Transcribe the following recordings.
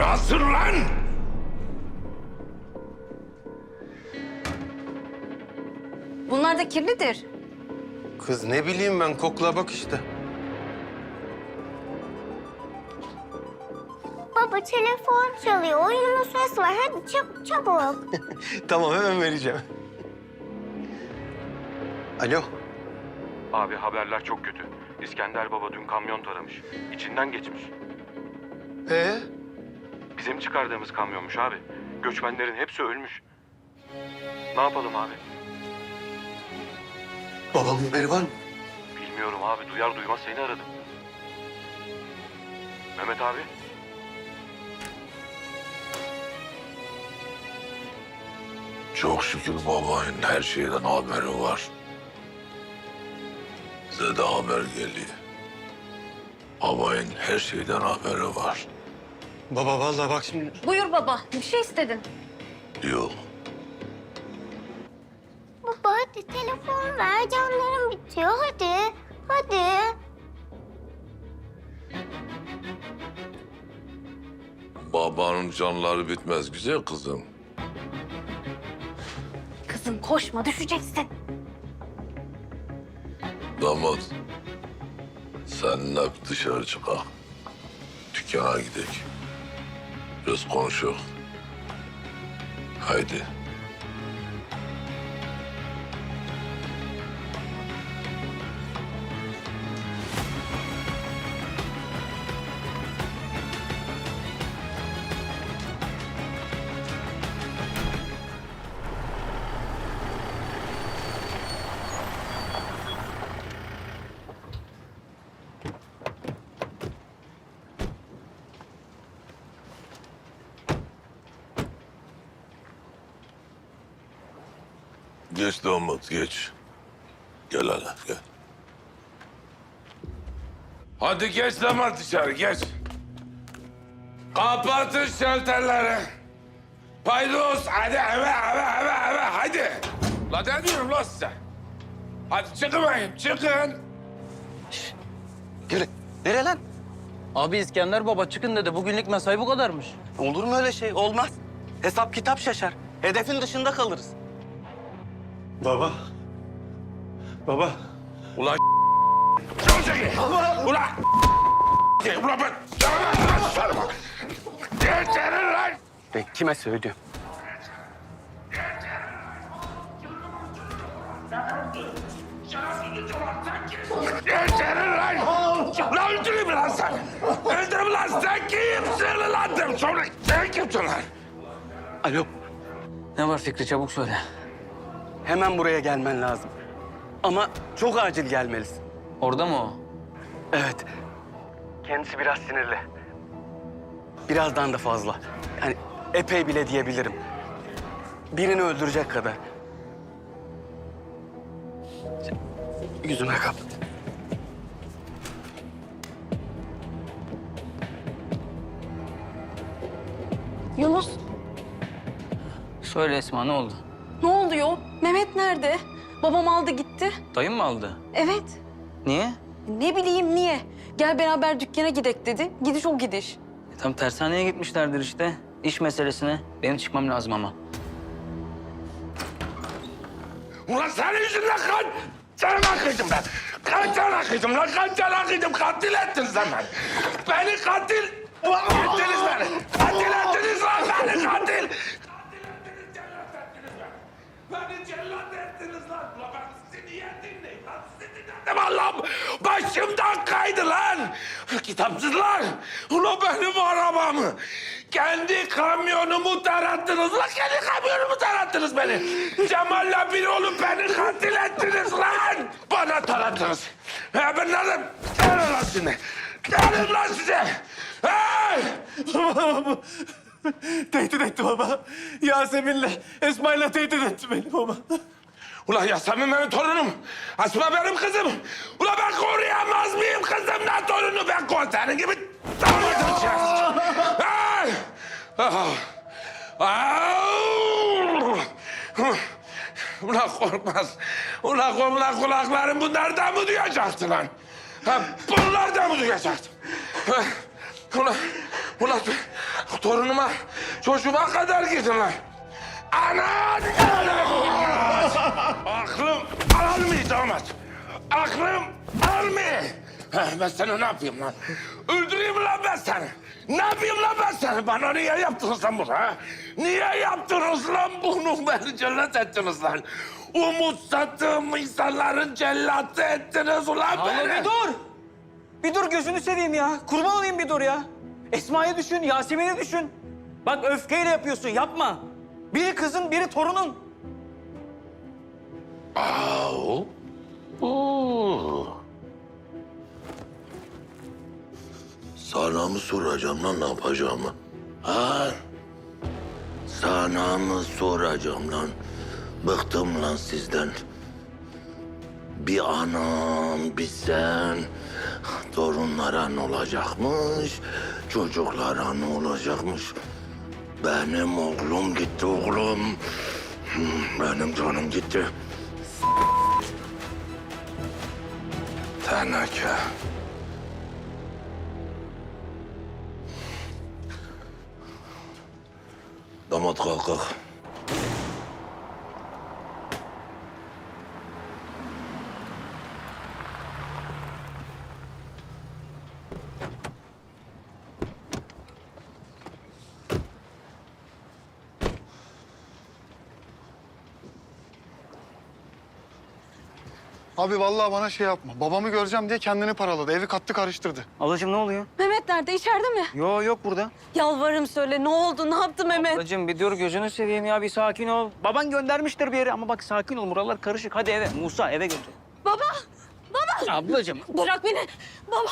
Nasıl lan? Bunlar da kirlidir. Kız ne bileyim ben kokla bak işte. Baba telefon çalıyor. Oyunun sırası var. Hadi çabuk çabuk. tamam hemen vereceğim. Alo. Abi haberler çok kötü. İskender Baba dün kamyon taramış. İçinden geçmiş. Ee? Bizim çıkardığımız kamyonmuş abi. Göçmenlerin hepsi ölmüş. Ne yapalım abi? Babamın haberi var mı? Bilmiyorum abi. Duyar duymaz seni aradım. Mehmet abi. Çok şükür babanın her şeyden haberi var. Size de haber geliyor. Babanın her şeyden haberi var. Baba vallahi bak şimdi. Buyur baba. Bir şey istedin. Yok. Baba hadi telefon ver. Canlarım bitiyor. Hadi. Hadi. Babanın canları bitmez güzel kızım. Kızım koşma düşeceksin. Damat. Seninle dışarı çıkak. Dükkana gidelim. Biraz konuşalım. Haydi. Geç damat geç. Gel hele gel. Hadi geç damat dışarı geç. Kapatın şalterleri. Paydos hadi eve eve eve eve hadi. La ne diyorum la size? Hadi çıkın bakayım çıkın. Yürü. Nereye lan? Abi İskender Baba çıkın dedi. Bugünlük mesai bu kadarmış. Olur mu öyle şey? Olmaz. Hesap kitap şaşar. Hedefin dışında kalırız. Baba. Baba. Ulan Çabuk çekil. Ulan Ulan ben Geçerin lan. Ben kime söylüyorum? Geçerin lan. Lan öldüreyim lan sen? Öldüreyim lan sen kimsin lan? dedim. Sonra sen kimsin lan? Alo. Ne var Fikri çabuk söyle. Hemen buraya gelmen lazım. Ama çok acil gelmelisin. Orada mı o? Evet. Kendisi biraz sinirli. Birazdan da fazla. Yani epey bile diyebilirim. Birini öldürecek kadar. Yüzüme kapat. Yunus Söyle Esma ne oldu? ne oluyor? Mehmet nerede? Babam aldı gitti. Dayın mı aldı? Evet. Niye? Ne bileyim niye? Gel beraber dükkana gidek dedi. Gidiş o gidiş. E, tam tersaneye gitmişlerdir işte. İş meselesine. Benim çıkmam lazım ama. Ulan senin yüzünden kan... Canına kıydım ben. Kan canına kıydım lan. Kan canına kıydım. Katil ettiniz lan beni. Beni katil... ettiniz beni. Katil ettiniz lan beni katil. Katil ettiniz, cellat ettiniz beni. Beni cellat ettiniz lan. Ulan ben sizi niye dinleyeyim lan? Dinledim Allah'ım. Başımdan kaydı lan. Kitapsızlar. Ulan benim arabamı. Kendi kamyonumu tarattınız lan. Kendi kamyonumu tarattınız beni. Cemal'le bir olup beni katil ettiniz lan. Bana tarattınız. Ha ben nereden? Gelin lan şimdi. Gelin lan size. Hey! tehdit etti baba. Yasemin'le, Esma'yla tehdit etti beni baba. Ulan Yasemin benim torunum. Asma benim kızım. Ulan ben koruyamaz mıyım kızımla torunu? Ben kol senin gibi! Ah! Ah! Ulan korkmaz. Ulan ulan kulaklarım bunlardan mı duyacaktı lan? Ha, bunlardan mı duyacaktım? Ha, Ulan Ulan torunuma, çocuğuma kadar gidin lan. Ana! Aklım almıyor damat. Aklım almıyor. Ha, ben sana ne yapayım lan? Öldüreyim lan ben seni. Ne yapayım lan ben seni? Bana niye yaptınız lan bunu ha? Niye yaptınız lan bunu? Beni cellat ettiniz lan. Umut sattığım insanların cellatı ettiniz ulan beni. bir dur. Bir dur gözünü seveyim ya. Kurban olayım bir dur ya. Esma'yı düşün, Yasemin'i düşün. Bak öfkeyle yapıyorsun, yapma. Biri kızın, biri torunun. Au. Oo. Sana mı soracağım lan ne yapacağımı? Ha? Sana mı soracağım lan? Bıktım lan sizden. Bir anam, bir sen. Torunlara ne olacakmış? Çocuklara ne olacakmış? Benim oğlum gitti oğlum. Hmm, Benim canım gitti. Teneke. Damat kalk. Abi vallahi bana şey yapma. Babamı göreceğim diye kendini paraladı. Evi kattı karıştırdı. Ablacığım ne oluyor? Mehmet nerede? İçeride mi? Yo yok burada. Yalvarırım söyle. Ne oldu? Ne yaptı Mehmet? Ablacığım bir dur gözünü seveyim ya bir sakin ol. Baban göndermiştir bir yere ama bak sakin ol buralar karışık. Hadi eve Musa eve götür. Baba! Ablacığım Bırak beni. Baba,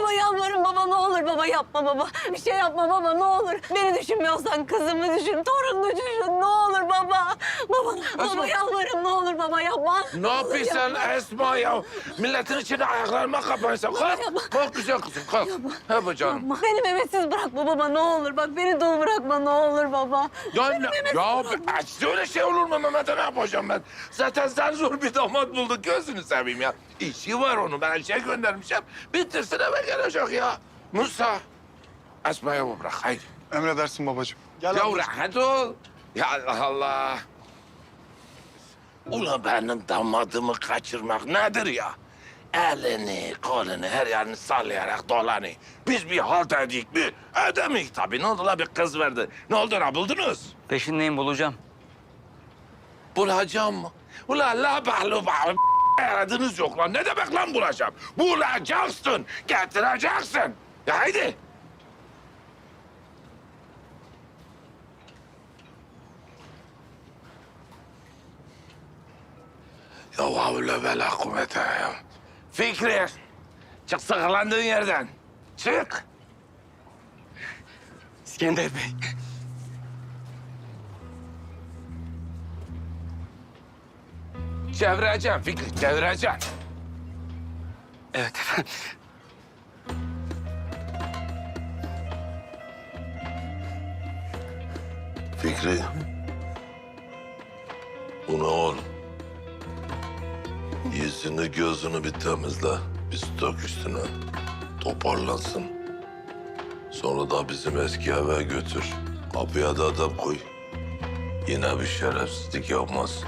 baba yalvarırım baba ne olur baba yapma baba. Bir şey yapma baba ne olur. Beni düşünmüyorsan kızımı düşün, torununu düşün ne olur baba. Baba, baba yalvarırım ne olur baba yapma. Ne yapıyorsun Esma ya? Milletin içine ayaklarıma kapanıyorsun. Kalk, kalk güzel kızım, kalk. He canım. Yapma. Beni Mehmetsiz bırakma baba ne olur. Bak beni dul bırakma ne olur baba. Ya, ne, ya be- öyle şey olur mu Mehmet'e ne yapacağım ben? Zaten sen zor bir damat bulduk gözünü seveyim ya. İşi var onu ben şey göndermişim. Bitirsin eve gelecek ya. Musa, Esma'ya bu bırak haydi. Emredersin babacığım. Gel ya rahat ol. Ya Allah Allah. Ula benim damadımı kaçırmak nedir ya? Elini, kolunu, her yerini sallayarak dolanıyor. Biz bir halt edik mi? Edemeyik tabii. Ne oldu la bir kız verdi. Ne oldu la buldunuz? peşindeyim bulacağım. Bulacağım mı? Ula la bahlu bahlu aradınız yok lan. Ne demek lan bulacağım? Bulacaksın, getireceksin. Ya haydi. Ya havle ve la kuvvete. Fikri, çık sıkılandığın yerden. Çık. İskender Bey. Çevireceğim Fikri, çevireceğim. Evet efendim. Fikri. Bu ne oğlum? Yüzünü gözünü bir temizle. Bir dök üstüne. Toparlansın. Sonra da bizim eski eve götür. Kapıya da adam koy. Yine bir şerefsizlik yapmaz.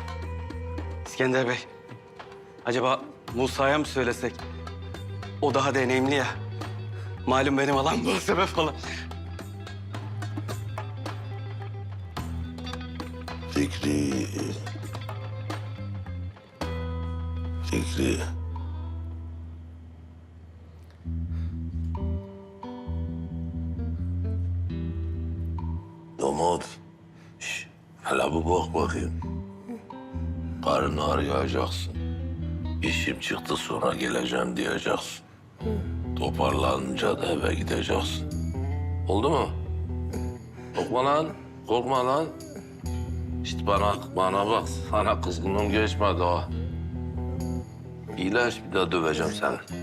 İskender Bey. Acaba Musa'ya mı söylesek? O daha deneyimli ya. Malum benim alan bu sebep falan. Fikri. Fikri. Damat. Şş, hele bir bak bakayım. Karını arayacaksın. İşim çıktı sonra geleceğim diyeceksin. Toparlanınca da eve gideceksin. Oldu mu? Korkma lan. Korkma lan. İşte bana, bana bak. Sana kızgınlığım geçmedi ha. İyileş bir daha döveceğim seni.